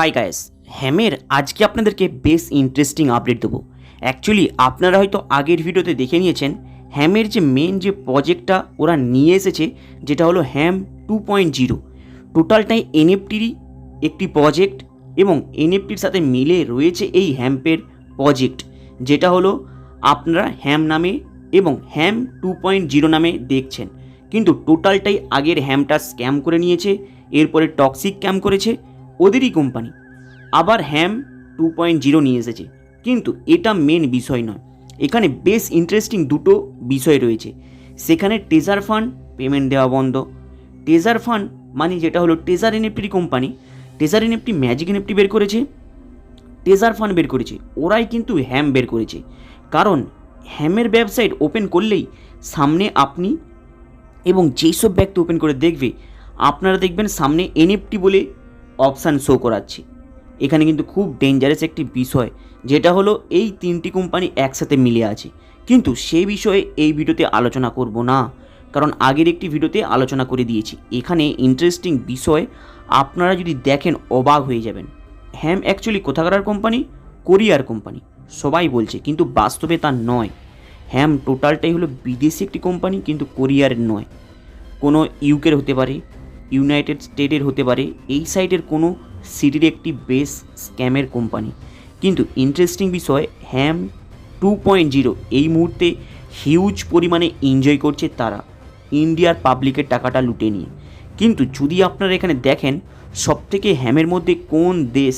High guys হ্যামের আজকে আপনাদেরকে বেশ ইন্টারেস্টিং আপডেট দেবো। অ্যাকচুয়ালি আপনারা হয়তো আগের ভিডিওতে দেখে নিয়েছেন হ্যামের যে মেন যে প্রজেক্টটা ওরা নিয়ে এসেছে, যেটা হলো হ্যাম টু পয়েন্ট জিরো টোটালটাই এনএফটিরই একটি প্রজেক্ট এবং এনএফটির সাথে মিলে রয়েছে এই হ্যাম্পের প্রজেক্ট যেটা হলো আপনারা হ্যাম নামে এবং হ্যাম টু পয়েন্ট জিরো নামে দেখছেন। কিন্তু টোটালটাই আগের হ্যামটা স্ক্যাম করে নিয়েছে, এরপরে টক্সিক ক্যাম করেছে ওদেরই কোম্পানি আবার হ্যাম টু পয়েন্ট জিরো নিয়ে এসেছে। কিন্তু এটা মেন বিষয় নয়। এখানে বেশ ইন্টারেস্টিং দুটো বিষয় রয়েছে। সেখানে টেজার ফান্ড পেমেন্ট দেওয়া বন্ধ। টেজার ফান্ড মানে যেটা হলো টেজার NFT company taser NFT magic NFT বের করেছে। টেজার ফান্ড বের করেছে। ওরাই কিন্তু হ্যাম বের করেছে। কারণ হ্যামের ওয়েবসাইট ওপেন করলেই সামনে আপনি এবং যেই সব ব্যক্তি ওপেন করে দেখবে, আপনারা দেখবেন সামনে এনএফটি বলে অপশান শো করাচ্ছে। এখানে কিন্তু খুব ডেঞ্জারাস একটি বিষয়, যেটা হলো এই তিনটি কোম্পানি একসাথে মিলে আছে। কিন্তু সেই বিষয়ে এই ভিডিওতে আলোচনা করব না, কারণ আগের একটি ভিডিওতে আলোচনা করে দিয়েছি। এখানে ইন্টারেস্টিং বিষয়, আপনারা যদি দেখেন অবাক হয়ে যাবেন। হ্যাম অ্যাকচুয়ালি কোথাকার কোম্পানি কোরিয়ার কোম্পানি সবাই বলছে, কিন্তু বাস্তবে তা নয়। হ্যাম টোটালটাই হলো বিদেশি একটি কোম্পানি কিন্তু কোরিয়ার নয়। কোনো ইউকের হতে পারে ইউনাইটেড স্টেটের হতে পারে, এই সাইটের কোনো সিটির একটি বেস স্ক্যামের কোম্পানি। কিন্তু ইন্টারেস্টিং বিষয় হ্যাম টু পয়েন্ট জিরো এই মুহূর্তে হিউজ পরিমাণে এনজয় করছে তারা ইন্ডিয়ার পাবলিকের টাকাটা লুটে নিয়ে। কিন্তু যদি আপনারা এখানে দেখেন, সবথেকে হ্যামের মধ্যে কোন দেশ,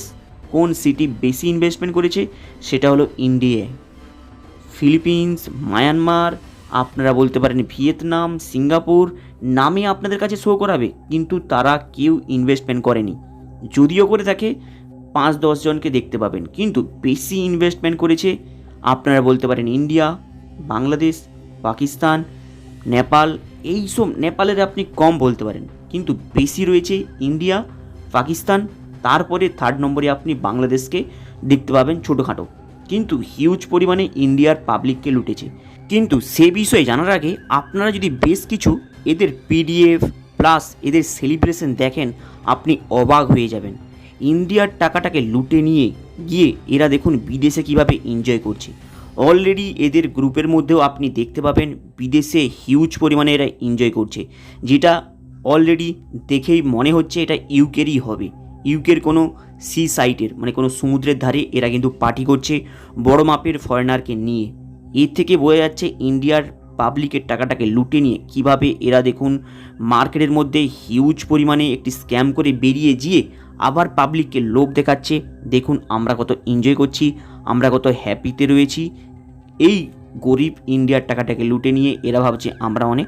কোন সিটি বেশি ইনভেস্টমেন্ট করেছে, সেটা হলো ইন্ডিয়া ফিলিপিন্স মায়ানমার আপনারা বলতে পারেন ভিয়েতনাম, সিঙ্গাপুর, নামে আপনাদের কাছে শো করাবে, কিন্তু তারা কেউ ইনভেস্টমেন্ট করেনি। যদিও করে থাকে, পাঁচ জনকে দেখতে পাবেন, কিন্তু বেশি ইনভেস্টমেন্ট করেছে আপনারা বলতে পারেন ইন্ডিয়া, বাংলাদেশ, পাকিস্তান, নেপাল এই সব নেপালের আপনি কম বলতে পারেন, কিন্তু বেশি রয়েছে ইন্ডিয়া, পাকিস্তান, তারপরে থার্ড নম্বরে আপনি বাংলাদেশকে দেখতে পাবেন ছোটোখাটো। কিন্তু হিউজ পরিমাণে ইন্ডিয়ার পাবলিককে লুটেছে। কিন্তু সে বিষয়ে জানার আগে আপনারা যদি বেশ কিছু এদের পিডিএফ প্লাস এদের সেলিব্রেশন দেখেন, আপনি অবাক হয়ে যাবেন। ইন্ডিয়ার টাকাটাকে লুটে নিয়ে গিয়ে এরা দেখুন বিদেশে কীভাবে এনজয় করছে। অলরেডি এদের গ্রুপের মধ্যেও আপনি দেখতে পাবেন বিদেশে হিউজ পরিমাণে এরা এনজয় করছে। যেটা অলরেডি দেখেই মনে হচ্ছে এটা ইউকেরই হবে। ইউকের কোনো সি সাইটের মানে কোনো সমুদ্রের ধারে এরা কিন্তু পার্টি করছে বড় মাপের ফরেনারকে নিয়ে। এর থেকে বোঝা যাচ্ছে ইন্ডিয়ার পাবলিকের টাকাটাকে লুটে নিয়ে কীভাবে এরা দেখুন মার্কেটের মধ্যে হিউজ পরিমাণে একটি স্ক্যাম করে বেরিয়ে গিয়ে আবার পাবলিককে লোভ দেখাচ্ছে। দেখুন আমরা কত এনজয় করছি, আমরা কত হ্যাপিতে রয়েছি। এই গরিব ইন্ডিয়ার টাকাটাকে লুটে নিয়ে এরা ভাবছে আমরা অনেক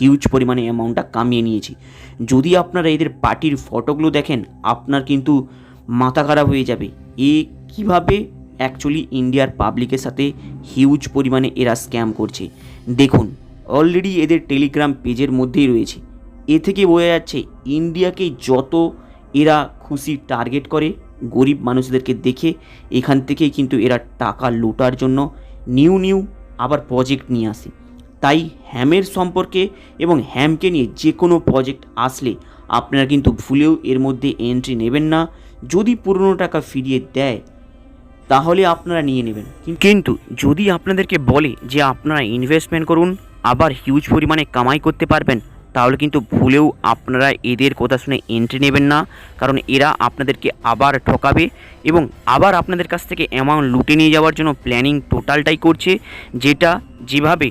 হিউজ পরিমাণে অ্যামাউন্টটা কামিয়ে নিয়েছি। যদি আপনারা এদের পার্টির ফটোগুলো দেখেন, আপনার কিন্তু মাথা খারাপ হয়ে যাবে। এ কীভাবে অ্যাকচুয়ালি ইন্ডিয়ার পাবলিকের সাথে হিউজ পরিমাণে এরা স্ক্যাম করছে। দেখুন অলরেডি এদের টেলিগ্রাম পেজের মধ্যেই রয়েছে। এ থেকে বোঝা যাচ্ছে ইন্ডিয়াকে যত এরা খুশি টার্গেট করে, গরিব মানুষদেরকে দেখে, এখান থেকেই কিন্তু এরা টাকা লুটার জন্য নিউ নিউ আবার প্রজেক্ট নিয়ে আসে। তাই হ্যামের সম্পর্কে এবং হ্যামকে নিয়ে যে কোনো প্রজেক্ট আসলে আপনারা কিন্তু ভুলেও এর মধ্যে এন্ট্রি নেবেন না। যদি পুরনো টাকা ফিরিয়ে দেয় তাহলে আপনারা নিয়ে নেবেন। কিন্তু যদি আপনাদেরকে বলে যে আপনারা ইনভেস্টমেন্ট করুন, আবার হিউজ পরিমাণে কামাই করতে পারবেন, তাহলে কিন্তু ভুলেও আপনারা এদের কথা শুনে এন্ট্রি নেবেন না, কারণ এরা আপনাদেরকে আবার ঠকাবে এবং আবার আপনাদের কাছ থেকে অ্যামাউন্ট লুটে নিয়ে যাওয়ার জন্য প্ল্যানিং টোটালটাই করছে, যেটা যেভাবে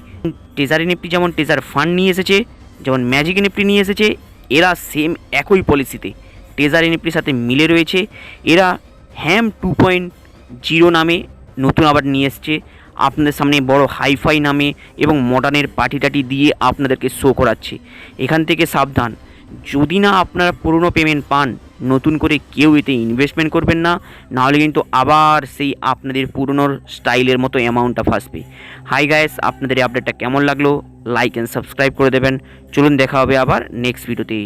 টেজার এনএফটি যেমন টেজার ফান্ড নিয়ে এসেছে, যেমন ম্যাজিক এনএফটি নিয়ে এসেছে, এরা সেম একই পলিসিতে টেজার এনএফটির সাথে মিলে রয়েছে, এরা হ্যাম টু পয়েন্ট জিরো নামে নতুন আবার নিয়ে এসছে। আপনাদের সামনে বড় হাইফাই নামে এবং মডার্নের পার্টি টাটি দিয়ে আপনাদেরকে শো করাচ্ছে। এখান থেকে সাবধান। যদি না আপনারা পুরনো পেমেন্ট পান, নতুন করে কেউ এতে ইনভেস্টমেন্ট করবেন না, নাহলে কিন্তু আবার সেই আপনাদের পুরনোর স্টাইলের মতো অ্যামাউন্টটা ফাঁসবে। হাই গায়েস আপনাদের আপডেটটা কেমন লাগল? লাইক অ্যান্ড সাবস্ক্রাইব করে দেবেন। চলুন দেখা হবে আবার নেক্সট ভিডিওতে